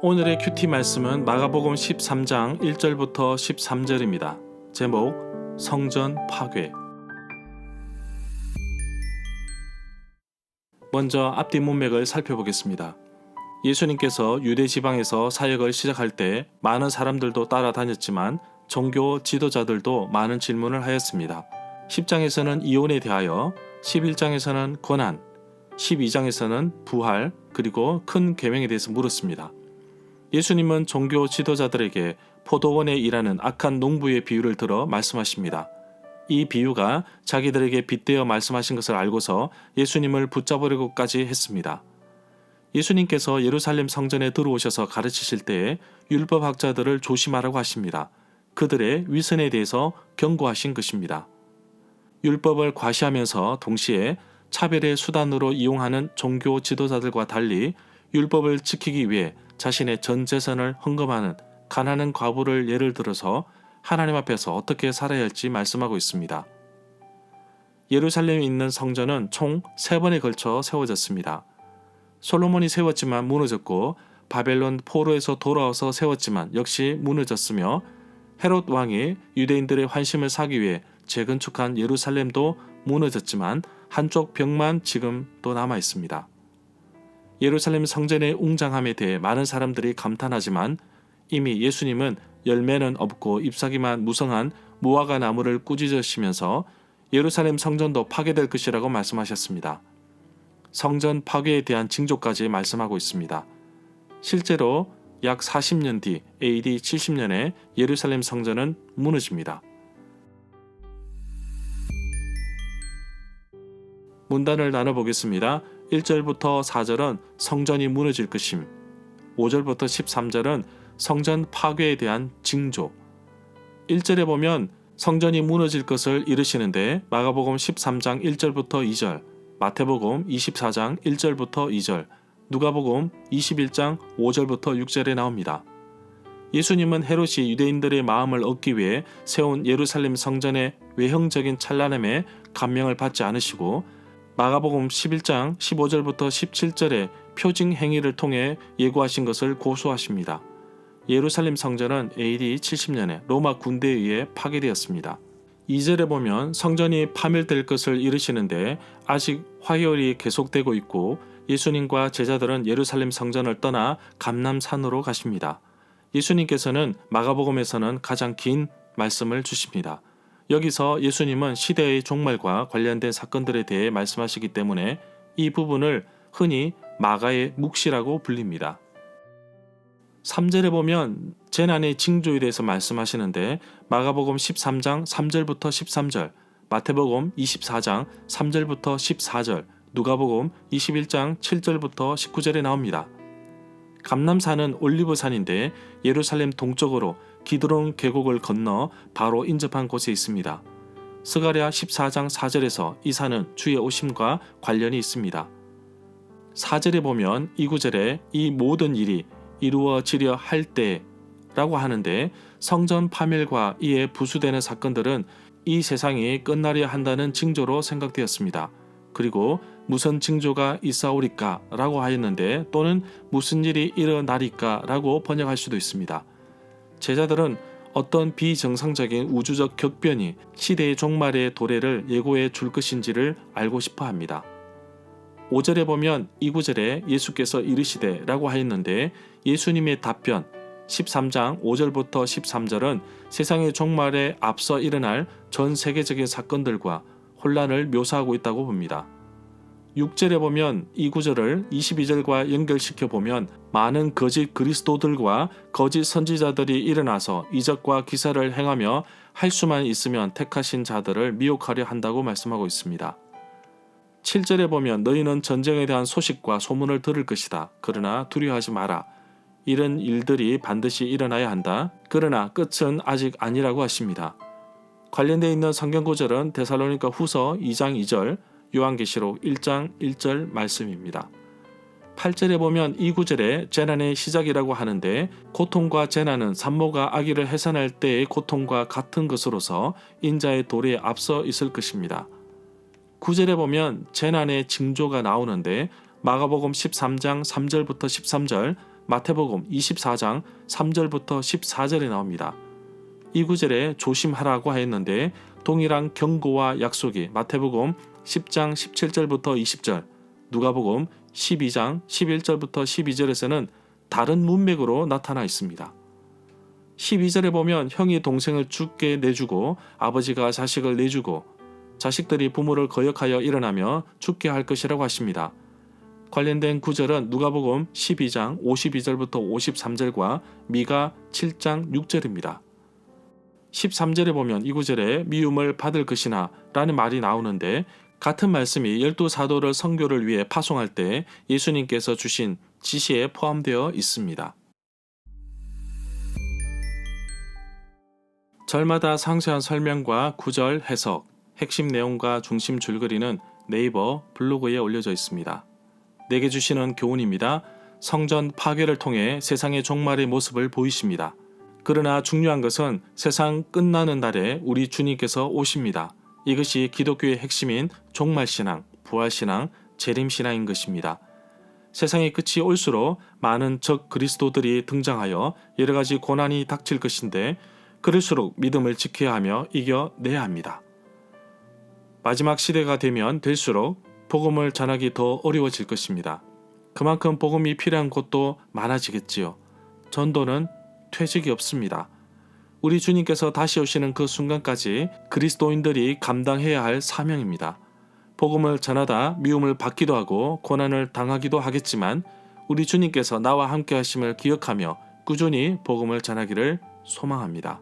오늘의 큐티 말씀은 마가복음 13장 1절부터 13절입니다. 제목 성전 파괴. 먼저 앞뒤 문맥을 살펴보겠습니다. 예수님께서 유대 지방에서 사역을 시작할 때 많은 사람들도 따라다녔지만 종교 지도자들도 많은 질문을 하였습니다. 10장에서는 이혼에 대하여, 11장에서는 권한, 12장에서는 부활, 그리고 큰 계명에 대해서 물었습니다. 예수님은 종교 지도자들에게 포도원에 일하는 악한 농부의 비유를 들어 말씀하십니다. 이 비유가 자기들에게 빗대어 말씀하신 것을 알고서 예수님을 붙잡으려고까지 했습니다. 예수님께서 예루살렘 성전에 들어오셔서 가르치실 때에 율법학자들을 조심하라고 하십니다. 그들의 위선에 대해서 경고하신 것입니다. 율법을 과시하면서 동시에 차별의 수단으로 이용하는 종교 지도자들과 달리 율법을 지키기 위해 자신의 전 재산을 헌금하는 가난한 과부를 예를 들어서 하나님 앞에서 어떻게 살아야 할지 말씀하고 있습니다. 예루살렘에 있는 성전은 총 세 번에 걸쳐 세워졌습니다. 솔로몬이 세웠지만 무너졌고 바벨론 포로에서 돌아와서 세웠지만 역시 무너졌으며 헤롯 왕이 유대인들의 환심을 사기 위해 재건축한 예루살렘도 무너졌지만 한쪽 벽만 지금도 남아 있습니다. 예루살렘 성전의 웅장함에 대해 많은 사람들이 감탄하지만 이미 예수님은 열매는 없고 잎사귀만 무성한 무화과 나무를 꾸짖으시면서 예루살렘 성전도 파괴될 것이라고 말씀하셨습니다. 성전 파괴에 대한 징조까지 말씀하고 있습니다. 실제로 약 40년 뒤 AD 70년에 예루살렘 성전은 무너집니다. 문단을 나눠보겠습니다. 1절부터 4절은 성전이 무너질 것임, 5절부터 13절은 성전 파괴에 대한 징조. 1절에 보면 성전이 무너질 것을 이르시는데 마가복음 13장 1절부터 2절, 마태복음 24장 1절부터 2절, 누가복음 21장 5절부터 6절에 나옵니다. 예수님은 헤롯이 유대인들의 마음을 얻기 위해 세운 예루살렘 성전의 외형적인 찬란함에 감명을 받지 않으시고 마가복음 11장 15절부터 17절의 표징 행위를 통해 예고하신 것을 고수하십니다. 예루살렘 성전은 AD 70년에 로마 군대에 의해 파괴되었습니다. 2절에 보면 성전이 파멸될 것을 이르시는데 아직 화요일이 계속되고 있고 예수님과 제자들은 예루살렘 성전을 떠나 감남산으로 가십니다. 예수님께서는 마가복음에서는 가장 긴 말씀을 주십니다. 여기서 예수님은 시대의 종말과 관련된 사건들에 대해 말씀하시기 때문에 이 부분을 흔히 마가의 묵시라고 불립니다. 3절에 보면 재난의 징조에 대해서 말씀하시는데 마가복음 13장 3절부터 13절, 마태복음 24장 3절부터 14절, 누가복음 21장 7절부터 19절에 나옵니다. 감남산은 올리브산인데 예루살렘 동쪽으로 기드론 계곡을 건너 바로 인접한 곳에 있습니다. 스가랴 14장 4절에서 이 산은 주의 오심과 관련이 있습니다. 4절에 보면 이 구절에 이 모든 일이 이루어지려 할 때 라고 하는데 성전 파멸과 이에 부수되는 사건들은 이 세상이 끝나려 한다는 징조로 생각되었습니다. 그리고 무슨 징조가 있사오리까 라고 하였는데 또는 무슨 일이 일어나리까 라고 번역할 수도 있습니다. 제자들은 어떤 비정상적인 우주적 격변이 시대의 종말의 도래를 예고해 줄 것인지를 알고 싶어 합니다. 5절에 보면 이 구절에 예수께서 이르시되 라고 하였는데 예수님의 답변 13장 5절부터 13절은 세상의 종말에 앞서 일어날 전 세계적인 사건들과 혼란을 묘사하고 있다고 봅니다. 6절에 보면 이 구절을 22절과 연결시켜 보면 많은 거짓 그리스도들과 거짓 선지자들이 일어나서 이적과 기사를 행하며 할 수만 있으면 택하신 자들을 미혹하려 한다고 말씀하고 있습니다. 7절에 보면 너희는 전쟁에 대한 소식과 소문을 들을 것이다. 그러나 두려워하지 마라. 이런 일들이 반드시 일어나야 한다. 그러나 끝은 아직 아니라고 하십니다. 관련되어 있는 성경 구절은 데살로니가 후서 2장 2절, 요한계시록 1장 1절 말씀입니다. 8절에 보면 이 구절에 재난의 시작이라고 하는데 고통과 재난은 산모가 아기를 해산할 때의 고통과 같은 것으로서 인자의 도리에 앞서 있을 것입니다. 9절에 보면 재난의 징조가 나오는데 마가복음 13장 3절부터 13절, 마태복음 24장 3절부터 14절에 나옵니다. 이 구절에 조심하라고 하였는데 동일한 경고와 약속이 마태복음 10장 17절부터 20절, 누가복음 12장 11절부터 12절에서는 다른 문맥으로 나타나 있습니다. 12절에 보면 형이 동생을 죽게 내주고 아버지가 자식을 내주고 자식들이 부모를 거역하여 일어나며 죽게 할 것이라고 하십니다. 관련된 구절은 누가복음 12장 52절부터 53절과 미가 7장 6절입니다. 13절에 보면 이 구절에 미움을 받을 것이나 라는 말이 나오는데 같은 말씀이 열두 사도를 선교를 위해 파송할 때 예수님께서 주신 지시에 포함되어 있습니다. 절마다 상세한 설명과 구절 해석, 핵심 내용과 중심 줄거리는 네이버 블로그에 올려져 있습니다. 내게 주시는 교훈입니다. 성전 파괴를 통해 세상의 종말의 모습을 보이십니다. 그러나 중요한 것은 세상 끝나는 날에 우리 주님께서 오십니다. 이것이 기독교의 핵심인 종말신앙, 부활신앙, 재림신앙인 것입니다. 세상의 끝이 올수록 많은 적 그리스도들이 등장하여 여러 가지 고난이 닥칠 것인데 그럴수록 믿음을 지켜야 하며 이겨내야 합니다. 마지막 시대가 되면 될수록 복음을 전하기 더 어려워질 것입니다. 그만큼 복음이 필요한 곳도 많아지겠지요. 전도는 퇴직이 없습니다. 우리 주님께서 다시 오시는 그 순간까지 그리스도인들이 감당해야 할 사명입니다. 복음을 전하다 미움을 받기도 하고 고난을 당하기도 하겠지만 우리 주님께서 나와 함께 하심을 기억하며 꾸준히 복음을 전하기를 소망합니다.